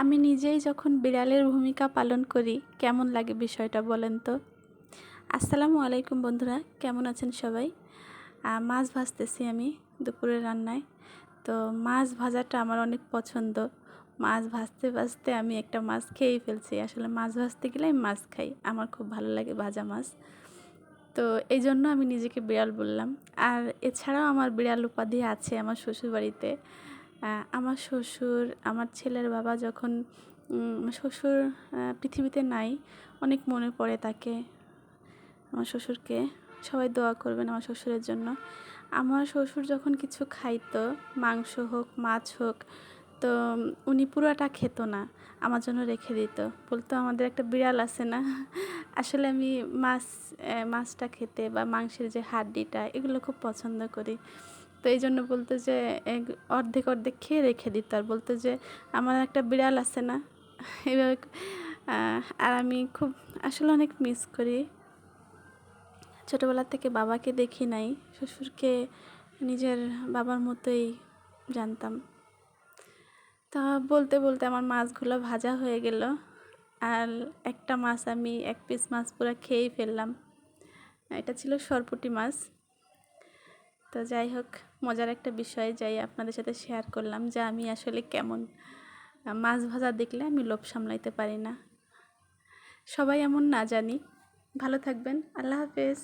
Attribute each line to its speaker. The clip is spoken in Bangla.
Speaker 1: আমি নিজেই যখন বিড়ালের ভূমিকা পালন করি, কেমন লাগে বিষয়টা বলেন তো? আসসালামু আলাইকুম বন্ধুরা, কেমন আছেন সবাই? মাছ ভাজতেছি আমি দুপুরে রান্নায়। তো মাছ ভাজাটা আমার অনেক পছন্দ। মাছ ভাজতে ভাজতে আমি একটা মাছ খেয়েই ফেলছি। আসলে মাছ ভাজতে গেলে আমি মাছ খাই। আমার খুব ভালো লাগে ভাজা মাছ। তো এই জন্য আমি নিজেকে বিড়াল বললাম। আর এছাড়াও আমার বিড়াল উপাধি আছে আমার শ্বশুরবাড়িতে। আমার শ্বশুর, আমার ছেলের বাবা যখন শ্বশুর পৃথিবীতে নাই, অনেক মনে পড়ে তাকে, আমার শ্বশুরকে। সবাই দোয়া করবেন আমার শ্বশুরের জন্য। আমার শ্বশুর যখন কিছু খাইতো, মাংস হোক, মাছ হোক, তো উনি পুরোটা খেত না, আমার জন্য রেখে দিত। বলতো, আমাদের একটা বিড়াল আছে না? আসলে আমি মাছ মাছটা খেতে বা মাংসের যে হাড্ডিটা, এগুলো খুব পছন্দ করি। তো এই জন্য বলতো যে অর্ধেক অর্ধেক খেয়ে রেখে দিত। আর বলতো যে, আমার একটা বিড়াল আছে না, এভাবে আর আমি খুব, আসলে অনেক মিস করি। ছোটোবেলা থেকে বাবাকে দেখি নাই, শ্বশুরকে, নিজের বাবার মতোই জানতাম। তা বলতে বলতে আমার মাছগুলো ভাজা হয়ে গেল, আর একটা মাছ আমি এক পিস মাছ পুরো খেয়েই ফেললাম। এটা ছিল সরপুটি মাছ। তো যাই হোক, মজার একটা বিষয় যাই আপনাদের সাথে শেয়ার করলাম যে আমি আসলে কেমন। মাছ ভাজা দেখলে আমি লোভ সামলাইতে পারি না। সবাই এমন না জানি। ভালো থাকবেন। আল্লাহ হাফেজ।